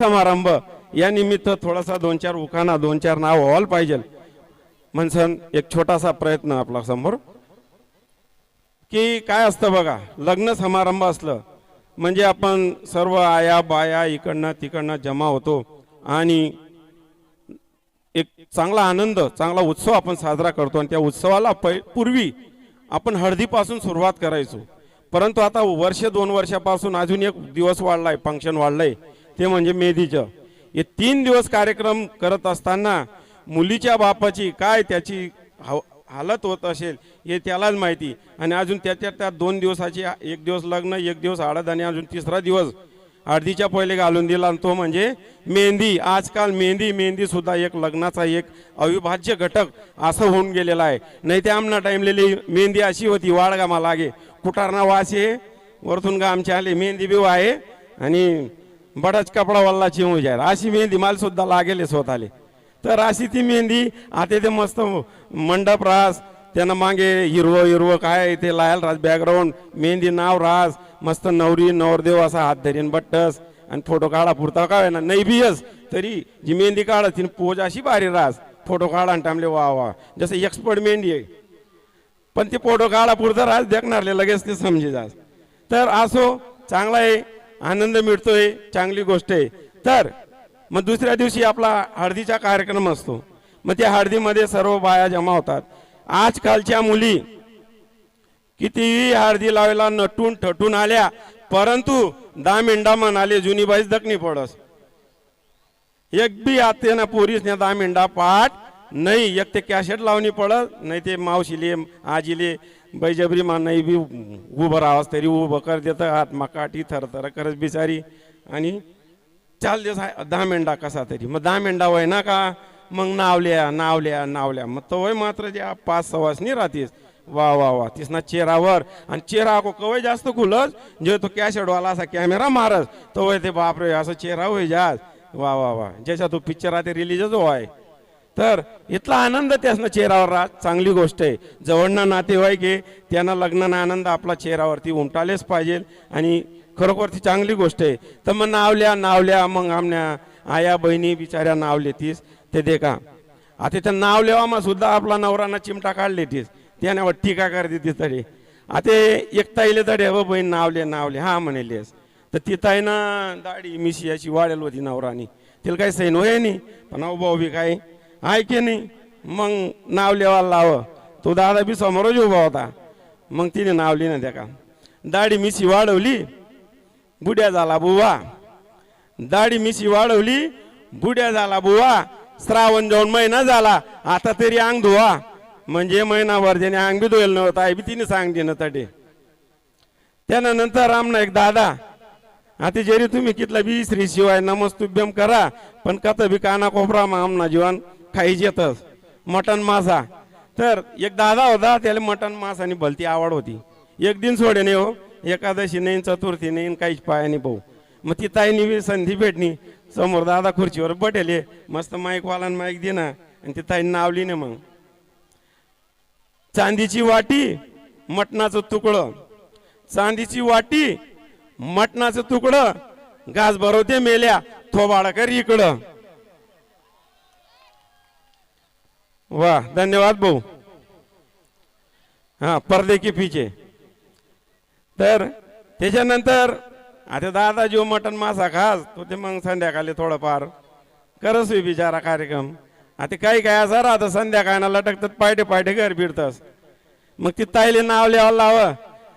समारंभ. या निमित्त थोडासा दोन चार उखाणा दोन चार नाव व्हायला पाहिजे. म्हणसन एक छोटासा प्रयत्न आपला समोर. की काय असतं बघा लग्न समारंभ असलं म्हणजे आपण सर्व आया बाया इकडनं तिकडनं जमा होतो आणि एक चांगला आनंद चांगला उत्सव आपण साजरा करतो आणि त्या उत्सवाला पूर्वी आपण हळदीपासून सुरुवात करायचो. परंतु आता वर्ष दोन वर्षापासून अजून एक दिवस वाढलाय फंक्शन वाढलंय. ते म्हणजे मेहंदीचं. हे तीन दिवस कार्यक्रम करत असताना मुलीच्या बापाची काय त्याची हाव हालत होत असेल हे त्यालाच माहिती. आणि अजून त्याच्या त्या दोन दिवसाची एक दिवस लग्न एक दिवस आडद आणि अजून तिसरा दिवस हळदीच्या पहिले घालून दिला आणि तो म्हणजे मेहंदी. आजकाल मेहंदी मेहंदी सुद्धा एक लग्नाचा एक अविभाज्य घटक असं होऊन गेलेला आहे. नाही ते आमना टाईमलेली मेहंदी अशी होती वाळगा मला लागे. कुटारणा वास आहे वरतून गा आमच्या आले मेहंदी बिव आहे आणि बडाच कपडा वल्ला चिमू जाईल. अशी मेहंदी मला सुद्धा लागेल स्वतःले. तर अशी ती मेहंदी आता ते मस्त मंडप रास त्यांना मागे हिरवं हिरवं काय ते लायल रास बॅकग्राऊंड मेहंदी नाव रास मस्त नवरी नवरदेव असा हात धरीन बट्टस आणि फोटो काढा पुरता काय ना नाही बियस तरी जी मेहंदी काढा तिने पोज अशी भारी रास फोटो काढा आणि टामले वा वा. जसं एक्सपर्ट मेहंदी आहे. पण ते फोटो काढा पुरता रास देखणारले लगेच ते समजे जास. तर असो चांगला आहे. आनंद मिळतोय चांगली गोष्ट आहे. तर मग दुसऱ्या दिवशी आपला हळदीचा कार्यक्रम असतो. मग त्या हळदीमध्ये सर्व बाया जमा होतात. आजकालच्या मुली कितीही हळदी लावायला नटून ठटून आल्या परंतु दहा मिंडा म्हणाले जुनी बाईच दखनी पडस. एक बी आते ना पोरीस ने दहा मिंडा पाठ नाही एक ते कॅसेट लावणी पडत नाही ते मावशीले आजीले बैजबरी मा नाही बी उभं राहावस तरी उभं कर देतं हात मकाठी थरथर करत बिचारी आणि चाल दिवस आहे दहा मिनिटा कसा तरी? मग दहा मिनिटा वय ना का? मग नावल्या नावल्या नावल्या. मग तो वय मात्र जे पाच सवासनी राहतीस. वा वा वा. तिसना चेहरावर. आणि चेहरा को कवय जास्त खुलस जे तो कॅशेडवाला असा कॅमेरा मारस तो वय ते बापरे असं चेहरा होय जास. वा वा वा. ज्याच्या तो पिक्चर आहे ते रिलीजच हो तर इथला आनंद त्यासनं चेहऱ्यावर राहत चांगली गोष्ट आहे. जवळनं नातेवाईक आहे. त्यांना लग्नानं आनंद आपला चेहऱ्यावरती उमटालेच पाहिजे. आणि खरोखर ती चांगली गोष्ट आहे. तर मग नावल्या नावल्या मग आमण्या आया बहिणी बिचाऱ्या नाव लेतीस ते दे का? आता त्या नाव लेवा मग सुद्धा आपला नवराना चिमटा काढले तीस. त्याने टीका करते ती तरी. आता एकता ताईले तरी हो बहीण नावले नावले. हा म्हणेलेस. तर ती ताईनं दाढी मिशी अशी वाढेल होती नवरानी. तिला काही सैन होय नाही. पण अहो भाऊ बी काय? आहे की नाही? मग नाव लेवायला लावं. तो दादा बी समोरच उभा होता. मग तिने नावली ना त्या का? दाढी मिशी वाढवली बुड्या झाला बुवा. दाढी मिशी वाढवली बुड्या झाला बुवा. श्रावण जाऊन महिना झाला आता तरी अंग धुवा. म्हणजे महिनाभर त्याने अंग बी धुवेल नव्हता आई बी तिने सांगते ना तटे. त्यानंतर राम नाईक दादा आता जरी तुम्ही कितला बी श्री शिवाय नमस्तुभ्यम करा पण कथ बी काना कोपरा मामना जीवन. खाईच मटन मासा. तर एक दादा होता त्याला मटन मास आणि भलती आवड होती. एक दिन सोडे नाही हो एकादशी नाही चतुर्थी नाही काहीच पाया नाही भाऊ मग ती ताईनी बी संधी भेटणी. समोर दादा खुर्चीवर बटेले मस्त माईकवाला माईक दे आणि ती ताईने नावली ना मग. चांदीची वाटी मटणाचं तुकडं. चांदीची वाटी मटणाचं तुकडं. घास भरवते मेल्या थोबाडा कर इकडं. वा धन्यवाद भाऊ. हा परदे की पीछे. तर त्याच्यानंतर आता दादा जीव मटन मासा खास तो ते मग संध्याकाळी थोडंफार करस होई बिचारा कार्यक्रम. आता काही काय असं राहतं संध्याकाळना लटकतात पायटे पायटे घर फिरतस. मग ती ताईले नाव लिहावं लाव.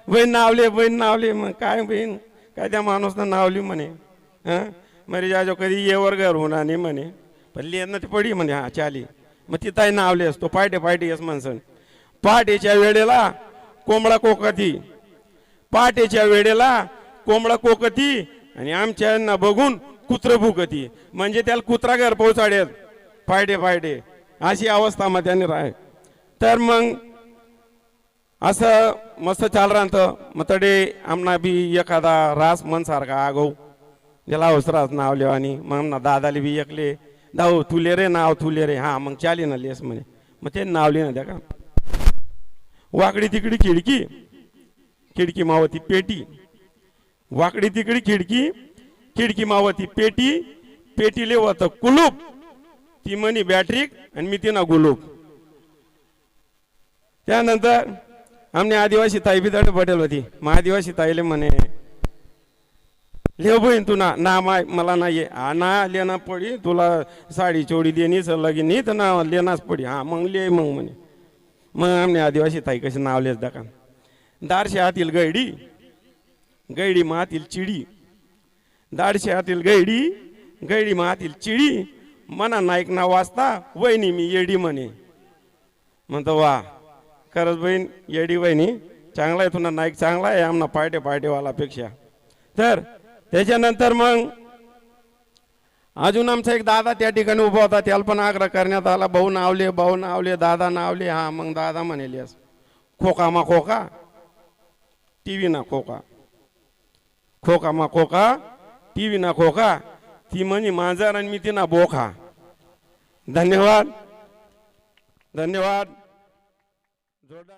बहीण नावले बहीण नावली मग काय बहीण? काय त्या माणूसनं नावली म्हणे? हा? मरे जाजो कधी येवर घर होणार नाही म्हणे. पण लिहिणं ती पडी म्हणे हा चाली. मग तिथं नावले नावलेस तो पायटे पायटे येस माणसं पहाटेच्या वेळेला कोंबडा कोकती. पहाटेच्या वेळेला कोंबडा कोकती आणि आमच्या बघून कुत्र भुकती म्हणजे त्याला कुत्रा घर पोहोचाडेल. फायडे फायडे अशी अवस्था मग त्याने राह तर मग असं मस्त चाल राहतं मग तडे आमना बी एखादा रास मन सारखा आगो त्याला अवसरास नाव लेवानी मग ना दादाले बी एकले. दाऊ तुले रे नाव तुले रे. हा मग चाली ना लेस म्हणे. मग ते नाव लिहिणं द्या का? वाकडी तिकडी खिडकी. खिडकी मावती पेटी. वाकडी तिकडी खिडकी. खिडकी मावती पेटी. पेटीले होतं कुलूप. ती म्हणी बॅटरीक आणि मी तिना गुलूप. त्यानंतर आमने आदिवासी ताई बिदाडे पटेल होती. मग आदिवासी ताईले म्हणे बहीण तू ना ना माय मला नाही ये हा ना लेना पडी तुला साडी चोडी देणीच सर लगीन तर ना लेनाच पडी. हा मग ले मग म्हणे. मग आमने आदिवासी ताई कसे नाव लेस दाखा दारशे हातील गैडी गैडी मातील चिडी. दाडशे हातील गैडी गैडी मातील चिडी. मना नाईक ना वाचता वहिनी मी येडी म्हणे. म्हणतो वा खरंच बहीण येडी वहिनी चांगला आहे तुला नाईक चांगला आहे आमना पार्टे पार्टेवालापेक्षा तर त्याच्यानंतर मग अजून आमचा एक दादा त्या ठिकाणी उभा होता त्याला पण आग्रह करण्यात आला भाऊ नावले भाऊ नावले दादा नावले. हा मग दादा म्हणेल खोका मा खोका टी व्ही ना खोका खोका मा खोका टी व्ही ना खोका. ती म्हणजे मांजर आणि मी ती ना बोखा. धन्यवाद. धन्यवाद. जोरदार